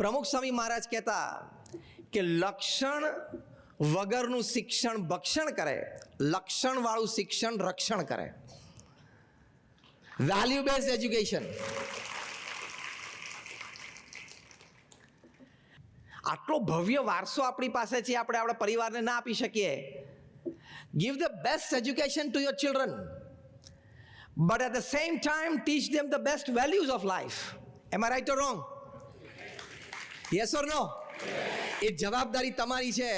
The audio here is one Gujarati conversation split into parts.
પ્રમુખ સ્વામી મહારાજ કહેતા કે લક્ષણ વગરનું શિક્ષણ ભક્ષણ કરે, લક્ષણવાળું શિક્ષણ રક્ષણ કરે. વેલ્યુ બેઝડ એજ્યુકેશન આટલો ભવ્ય વારસો આપણી પાસે છે, આપણે આપણા પરિવારને ના આપી શકીએ. Give the best education to your children. But at the same time, teach them the best values of life. Am i right or wrong? Yes or no એ જવાબદારી તમારી છે.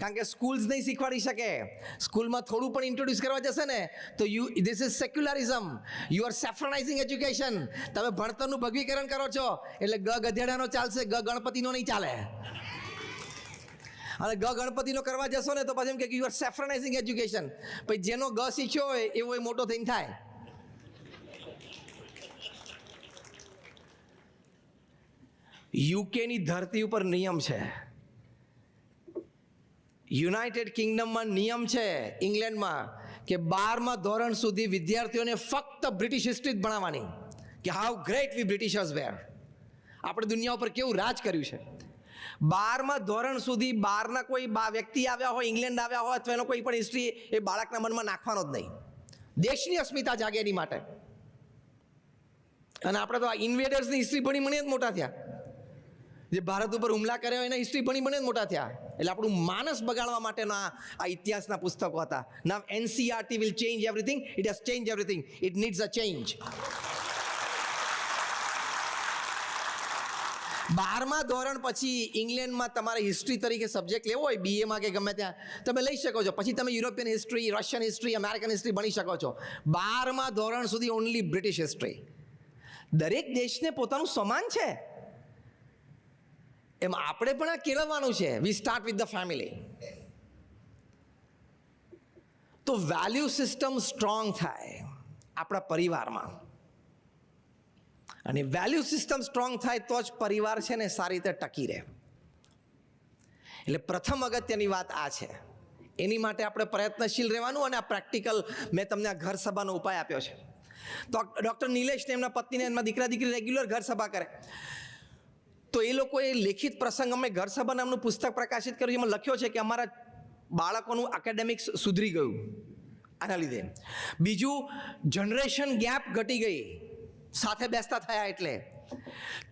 કારણ કે સ્કૂલ્સ નહીં શીખવાડી શકે. સ્કૂલમાં થોડું પણ ઇન્ટ્રોડ્યુસ કરવા જશે ને, તો you this is secularism you are saffronising education તમે ભણતરનું ભગવીકરણ કરો છો, એટલે ગ ગધેડાનો ચાલશે, ગ ગણપતિનો નહીં ચાલે. અને ગ ગણપતિનો કરવા જશો ને, તો પછી એમ કે યુ આર સેફ્રનાઇઝિંગ એજ્યુકેશન પછી જેનો ગ શીખ્યો હોય, એવો એ મોટો થઈને થાય. યુકેની ધરતી ઉપર નિયમ છે. યુનાઇટેડ કિંગડમમાં નિયમ છે ઇંગ્લેન્ડમાં કે બારમા ધોરણ સુધી વિદ્યાર્થીઓને ફક્ત બ્રિટિશ હિસ્ટ્રી જ ભણાવવાની કે how great we britishers were. આપણે દુનિયા ઉપર કેવું રાજ કર્યું છે? બારમા ધોરણ સુધી બહારના કોઈ બા વ્યક્તિ આવ્યા હોય, ઇંગ્લેન્ડ આવ્યા હોય અથવા એનો કોઈ પણ હિસ્ટ્રી એ બાળકના મનમાં નાખવાનો જ નહીં. દેશની અસ્મિતા જાગે એની માટે. અને આપણે તો આ ઇન્વેડર્સની હિસ્ટ્રી ભણી ભણીને જ મોટા થયા. જે ભારત ઉપર હુમલા કર્યા એના હિસ્ટ્રી ભણી બને મોટા થયા. એટલે આપણું માનસ બગાડવા માટેના આ ઇતિહાસના પુસ્તકો હતા. ના NCERT will change everything it has change everything it needs a change બારમા ધોરણ પછી ઇંગ્લેન્ડમાં તમારે હિસ્ટ્રી તરીકે સબ્જેક્ટ લેવો હોય બીએમાં કે ગમે ત્યાં, તમે લઈ શકો છો. પછી તમે European history Russian history American history ભણી શકો છો. બારમા ધોરણ સુધી ઓનલી બ્રિટિશ હિસ્ટ્રી દરેક દેશને પોતાનું સમાન છે. એમ આપણે પણ આ કેળવવાનું છે. We start with the family તો વેલ્યુ સિસ્ટમ સ્ટ્રોંગ થાય આપણા પરિવારમાં. અને વેલ્યુ સિસ્ટમ સ્ટ્રોંગ થાય તો જ પરિવાર છે ને સારી રીતે ટકી રહે. એટલે પ્રથમ અગત્યની વાત આ છે. એની માટે આપણે પ્રયત્નશીલ રહેવાનું અને આ પ્રેક્ટિકલ મેં તમને આ ઘર સભાનો ઉપાય આપ્યો છે. તો ડૉક્ટર નિલેશને એમના પત્નીને એમના દીકરા દીકરી રેગ્યુલર ઘર સભા કરે. તો એ લોકોએ લેખિત પ્રસંગ અમે ઘર સભા નામનું પુસ્તક પ્રકાશિત કર્યું એમાં લખ્યો છે કે અમારા બાળકોનું એકેડેમિક્સ સુધરી ગયું આના લીધે. બીજું જનરેશન ગેપ ઘટી ગઈ. સાથે બેસતા થયા એટલે.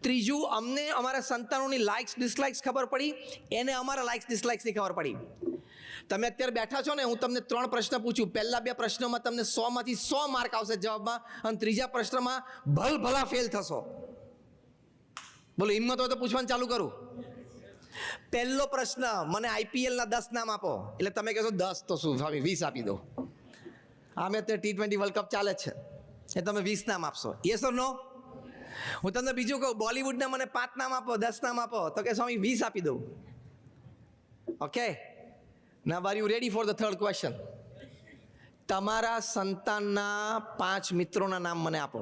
ત્રીજું, અમને અમારા સંતાનોની લાઇક્સ ડિસલાઇક્સ ખબર પડી. એને અમારા લાઇક્સ ડિસલાઇક્સની ખબર પડી. તમે અત્યારે બેઠા છો ને, હું તમને ત્રણ પ્રશ્ન પૂછું. પહેલા બે પ્રશ્નોમાં તમને સોમાંથી સો માર્ક આવશે જવાબમાં અને ત્રીજા પ્રશ્નમાં ભલ ભલા ફેલ થશો. બોલો હિંમત હોય તો પૂછવાનું ચાલુ કરું. પહેલો પ્રશ્ન મને આઈપીએલના દસ નામ આપો. એટલે તમે કહેશો દસ તો શું? સ્વામી વીસ આપી દો. આમે અત્યારે ટી ટ્વેન્ટી વર્લ્ડ કપ ચાલે છે. એ તમે વીસ નામ આપશો. યસ ઓર નો હું તમને બીજું કહું બોલિવૂડના મને પાંચ નામ આપો દસ નામ આપો. તો કે સ્વામી વીસ આપી દઉં. ઓકે ના બાર you ready for the third question તમારા સંતાનના પાંચ મિત્રોના નામ મને આપો.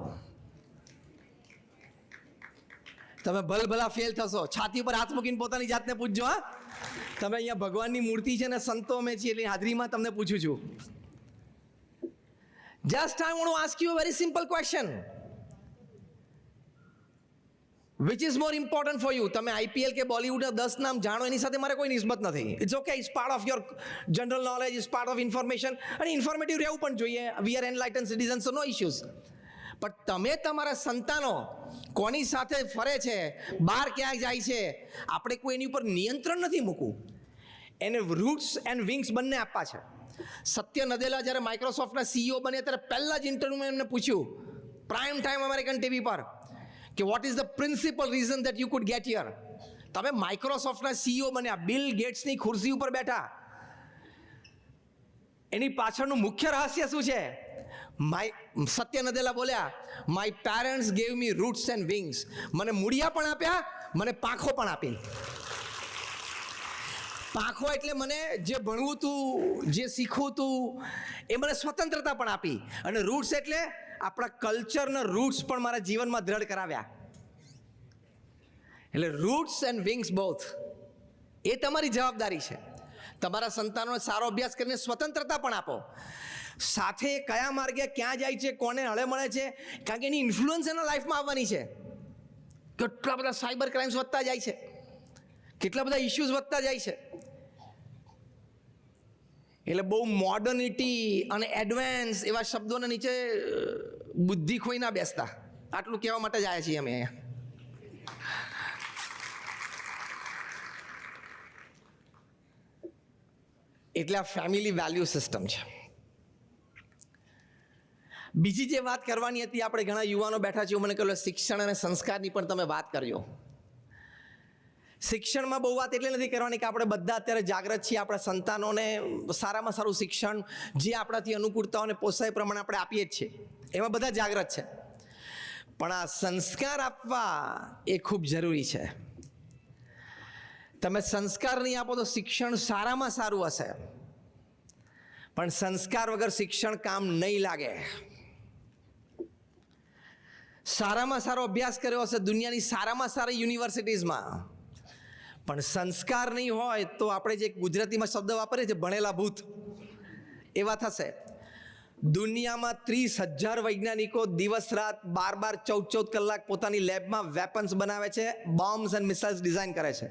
તમે ભલ ભલા ફેલ થશો. છાતી પર હાથ મૂકીને પોતાની જાતને પૂછજો હા. તમે અહીંયા ભગવાનની મૂર્તિ છે ને સંતો અમે છીએ એટલે હાજરીમાં તમને પૂછું છું. Just I want ask you a very simple question which is more important for you તમે આઈપીએલ કે બોલિવૂડના દસ નામ જાણો, એની સાથે મારે કોઈ નિસ્બત નથી. It's okay is part of your general knowledge is part of information અને ઇન્ફોર્મેટિવ રહેવું પણ જોઈએ. We are enlighten citizens no issues પણ તમે તમારા સંતાનો કોની સાથે ફરે છે? બહાર ક્યાંક જાય છે? આપણે કોઈ એની ઉપર નિયંત્રણ નથી મૂકવું. એને રૂટ્સ એન્ડ વિંગ્સ બંને આપવા છે. સત્ય નદેલા જ્યારે માઇક્રોસોફ્ટના સીઈઓ બને ત્યારે પહેલાં જ ઇન્ટરવ્યુમાં એમને પૂછ્યું પ્રાઇમ ટાઈમ અમેરિકન ટીવી પર, કે what is the principal reason that you could get year તમે માઇક્રોસોફ્ટના સીઈઓ બન્યા બિલ ગેટ્સની ખુરશી ઉપર બેઠા. એની પાછળનું મુખ્ય રહસ્ય શું છે? માય સત્ય નદેલા બોલ્યા my parents gave me roots and wings મને મૂળિયા પણ આપ્યા, મને પાંખો પણ આપી પાંખો એટલે મને જે ભણવું હતું જે શીખવું હતું એ મને સ્વતંત્રતા પણ આપી. અને રૂટ્સ એટલે આપણા કલ્ચરના રૂટ્સ પણ મારા જીવનમાં દ્રઢ કરાવ્યા. એટલે રૂટ્સ એન્ડ વિંગ્સ બોથ એ તમારી જવાબદારી છે. તમારા સંતાનોને સારો અભ્યાસ કરીને સ્વતંત્રતા પણ આપો. સાથે કયા માર્ગે ક્યાં જાય છે, કોને હળે મળે છે? કારણ કે એની ઇન્ફ્લુઅન્સ એના લાઈફમાં આવવાની છે. કેટલા બધા સાયબર ક્રાઇમ્સ વધતા જાય છે. કેટલા બધા ઇશ્યુઝ વધતા જાય છે. એટલે બહુ મોડર્નિટી અને એડવાન્સ એવા શબ્દોને નીચે બુદ્ધિ ખોઈ ના બેસતા. આટલું કહેવા માટે જ આવ્યા છીએ અમે અહીંયા. એટલે આ ફેમિલી વેલ્યુ સિસ્ટમ છે. બીજી જે વાત કરવાની હતી, આપણે ઘણા યુવાનો બેઠા છીએ, મને કહ્યું શિક્ષણ અને સંસ્કારની પણ તમે વાત કરજો. શિક્ષણમાં બહુ વાત એટલે નથી કરવાની કે આપણે બધા અત્યારે જાગૃત છીએ, આપણા સંતાનોને સારામાં સારું શિક્ષણ જે આપણાથી અનુકૂળતાઓને પોસાય પ્રમાણે આપણે આપીએ જ છીએ. એમાં બધા જાગૃત છે. પણ આ સંસ્કાર આપવા એ ખૂબ જરૂરી છે. તમે સંસ્કાર નહીં આપો તો શિક્ષણ સારામાં સારું હશે. પણ સંસ્કાર વગર શિક્ષણ કામ નહીં લાગે. સારામાં સારો અભ્યાસ કર્યો હશે દુનિયાની સારામાં સારી યુનિવર્સિટીઝમાં. પણ સંસ્કાર નહીં હોય તો આપણે જે ગુજરાતીમાં શબ્દ વાપરીએ છીએ, ભણેલા ભૂત. એવા થશે દુનિયામાં ત્રીસ હજાર વૈજ્ઞાનિકો દિવસ રાત બાર બાર ચૌદ ચૌદ કલાક પોતાની લેબમાં વેપન્સ બનાવે છે બોમ્બ્સ એન્ડ મિસાઇલ્સ ડિઝાઇન કરે છે.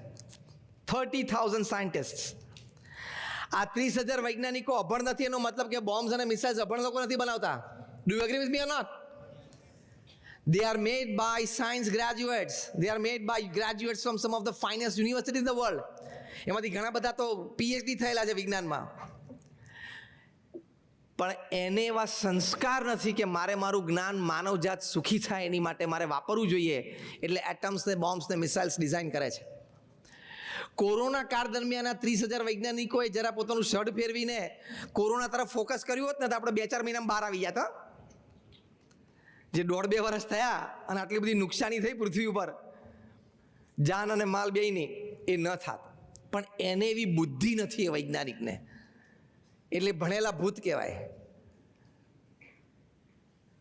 થર્ટી થાઉઝન્ડ સાયન્ટિસ્ટ આ ત્રીસ હજાર વૈજ્ઞાનિકો અભણ નથી, એનો મતલબ કે બોમ્બ્સ અને મિસાઇલ્સ અભણ લોકો નથી બનાવતા. Do agree with me or not They are made by science graduates. They are made by graduates from some of the finest universities in the world. એમાંથી ઘણા બધા તો પીએચડી થયેલા છે વિજ્ઞાનમાં પણ એને એવા સંસ્કાર નથી કે મારે મારું જ્ઞાન માનવજાત સુખી થાય એની માટે મારે વાપરવું જોઈએ એટલે એટમ્સને બોમ્બ્સને મિસાઇલ્સ ડિઝાઇન કરે છે કોરોના કાળ દરમિયાન ત્રીસ હજાર વૈજ્ઞાનિકોએ જરા પોતાનું શર્ટ ફેરવીને કોરોના તરફ ફોકસ કર્યું હોત ને તો આપણે બે ચાર મહિનામાં બહાર આવી ગયા જે દોઢ બે વર્ષ થયા અને આટલી બધી નુકસાની થઈ પૃથ્વી ઉપર, જાન અને માલ બેયની એ ન થાત. પણ એને એવી બુદ્ધિ નથી એ વૈજ્ઞાનિકને. એટલે ભણેલા ભૂત કહેવાય.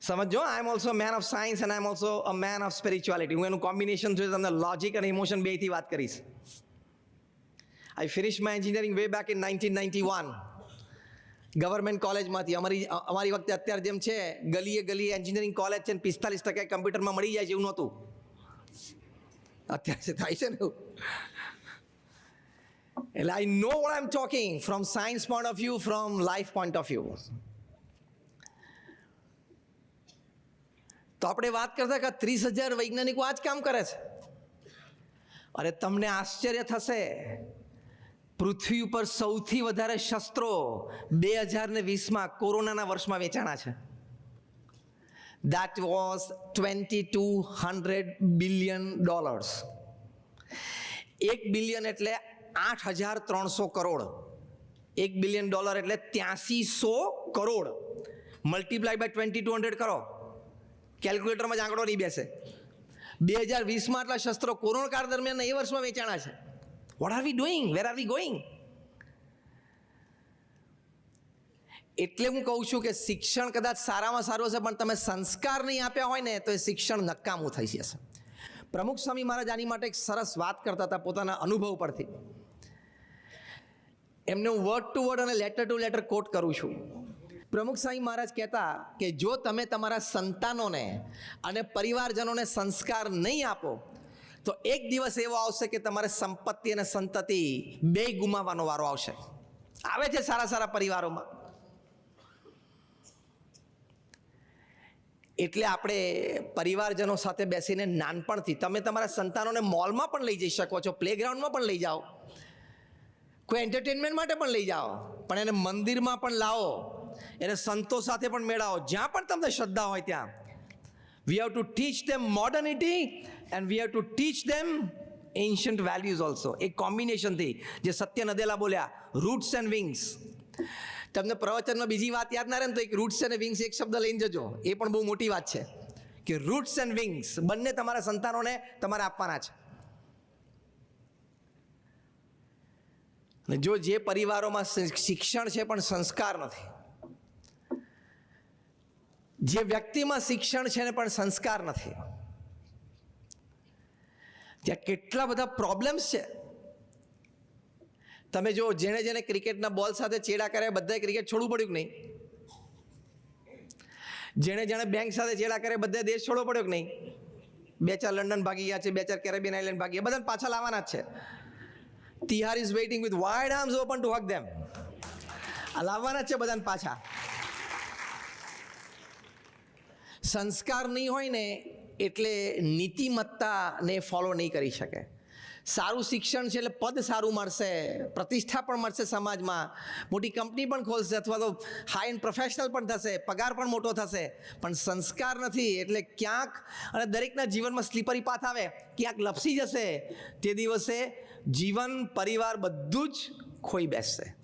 સમજો I am also man of science and I am also a man of spirituality હું એનું કોમ્બિનેશન જોઈએ તમને લોજિક અને ઇમોશન બેથી વાત કરીશ. I finish my engineering way back in nineteen ninety one government કોલેજમાંથી અમારી અમારી વખતે અત્યારે જેમ છે, ગલીએ ગલીએ એન્જિનિયરિંગ કોલેજ છે ને પિસ્તાલીસ ટકા કમ્પ્યુટરમાં મળી જાય છે એવું નહોતું. અત્યારે થાય છે ને એટલે I know what I am talking from science point of view from life point of view તો આપણે વાત કરતા કે ત્રીસ હજાર વૈજ્ઞાનિકો આ જ કામ કરે છે. અરે તમને આશ્ચર્ય થશે. પૃથ્વી ઉપર સૌથી વધારે શસ્ત્રો બે હજાર ને વીસમાં કોરોનાના વર્ષમાં વેચાણા છે. That was twenty two hundred billion dollars એક બિલિયન એટલે આઠ હજાર ત્રણસો કરોડ. એક બિલિયન ડોલર એટલે ત્યાંસીસો crore. Multiply by twenty two hundred કરો કેલ્ક્યુલેટરમાં જ આંકડો નહીં બેસે. બે હજાર વીસમાં આટલા શસ્ત્રો કોરોના કાળ દરમિયાન એ વર્ષમાં વેચાણા છે. What are we doing where are we going એટલે હું કહું છું કે શિક્ષણ કદાચ સારામાં સારું હશે, પણ તમે સંસ્કાર નહીં આપ્યા હોય ને, તો એ શિક્ષણ નકામું થઈ જશે. પ્રમુખ સ્વામી મહારાજ આની માટે એક સરસ વાત કરતા હતા પોતાના અનુભવ પરથી. એમને હું વર્ડ ટુ વર્ડ અને લેટર ટુ લેટર કોટ કરું છું. પ્રમુખ સ્વામી મહારાજ કહેતા કે જો તમે તમારા સંતાનોને અને પરિવારજનોને સંસ્કાર નહીં આપો તો એક દિવસ એવો આવશે કે તમારે સંપત્તિ અને સંતતિ બે ગુમાવવાનો વારો આવશે. આવે છે સારા સારા પરિવારોમાં. એટલે આપણે પરિવારજનો સાથે બેસીને નાનપણથી, તમે તમારા સંતાનોને મોલમાં પણ લઈ જઈ શકો છો, પ્લેગ્રાઉન્ડમાં પણ લઈ જાઓ. કોઈ એન્ટરટેનમેન્ટ માટે પણ લઈ જાઓ, પણ એને મંદિરમાં પણ લાવો, એને સંતો સાથે પણ મેળાવો, જ્યાં પણ તમને શ્રદ્ધા હોય ત્યાં. We have to teach them modernity and we have to teach them ancient values also એક કોમ્બિનેશનથી જે સત્ય નદેલા બોલ્યા રૂટ્સ એન્ડ વિંગ્સ તમને પ્રવચનમાં બીજી વાત યાદ ના રહે ને તો એક રૂટ્સ અને વિંગ્સ એક શબ્દ લઈને જજો. એ પણ બહુ મોટી વાત છે. કે રૂટ્સ એન્ડ વિંગ્સ બંને તમારા સંતાનોને તમારે આપવાના છે. અને જો જે પરિવારોમાં શિક્ષણ છે પણ સંસ્કાર નથી જે વ્યક્તિમાં શિક્ષણ છે ને પણ સંસ્કાર નથી. ત્યાં કેટલા બધા પ્રોબ્લેમ્સ છે. તમે જો જેણે જેણે ક્રિકેટના બોલ સાથે ચેડા કર્યા, બધાએ ક્રિકેટ છોડવું પડ્યું કે નહીં? જેણે જેણે બેંક સાથે ચેડા કર્યા, બધાએ દેશ છોડવો પડ્યો કે નહીં? બે ચાર લંડન ભાગી ગયા છે, બે ચાર કેરેબિયન આઇલેન્ડ ભાગી ગયા, બધાને પાછા લાવવાના જ છે. Tihar is waiting with wide arms open to hug them લાવવાના જ છે બધાને પાછા. સંસ્કાર નહીં હોય ને, એટલે નીતિમત્તાને ફોલો નહીં કરી શકે. સારું શિક્ષણ છે એટલે પદ સારું મળશે, પ્રતિષ્ઠા પણ મળશે સમાજમાં. મોટી કંપની પણ ખોલશે અથવા તો હાઈ એન્ડ પ્રોફેશનલ પણ થશે, પગાર પણ મોટો થશે. પણ સંસ્કાર નથી, એટલે ક્યાંક, અને દરેકના જીવનમાં સ્લીપરી પાથ આવે, ક્યાંક લપસી જશે. તે દિવસે જીવન, પરિવાર બધું જ ખોઈ બેસશે.